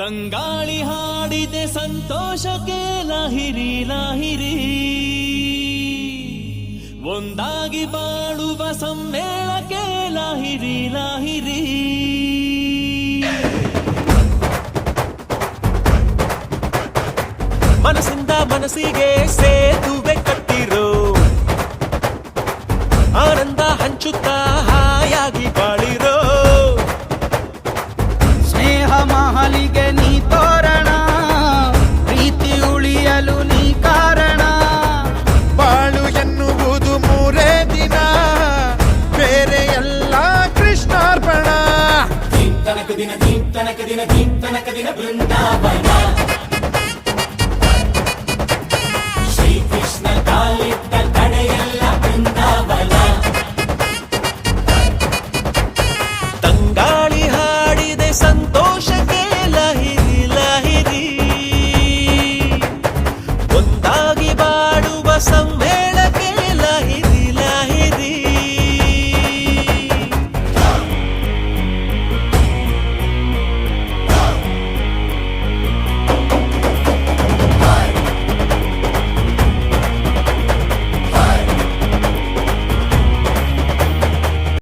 ತಂಗಾಳಿ ಹಾಡಿದೆ ಸಂತೋಷಕ್ಕೆ ಲಾಹಿರಿ ಲಾಹಿರಿ. ಒಂದಾಗಿ ಬಾಳುವ ಸಮ್ಮೇಳಕ್ಕೆ ಲಾಹಿರಿ ಲಾಹಿರಿ. ಮನಸ್ಸಿಂದ ಮನಸ್ಸಿಗೆ ಸೇತುವೆ ಕಟ್ಟಿರೋ. ಆನಂದ ಹಂಚುತ್ತಾ ಮಹಲಿಗೆ ನೀ ತೋರಣ ಪ್ರೀತಿ ಉಳಿಯಲು ನೀ ಕಾರಣ. ಬಾಳು ಎನ್ನುವುದು ಮೂರೇ ದಿನ ಬೇರೆ ಎಲ್ಲ ಕೃಷ್ಣಾರ್ಪಣ. ಶ್ರೀಕೃಷ್ಣ ದಿನ ಕಡೆಯಲ್ಲಿ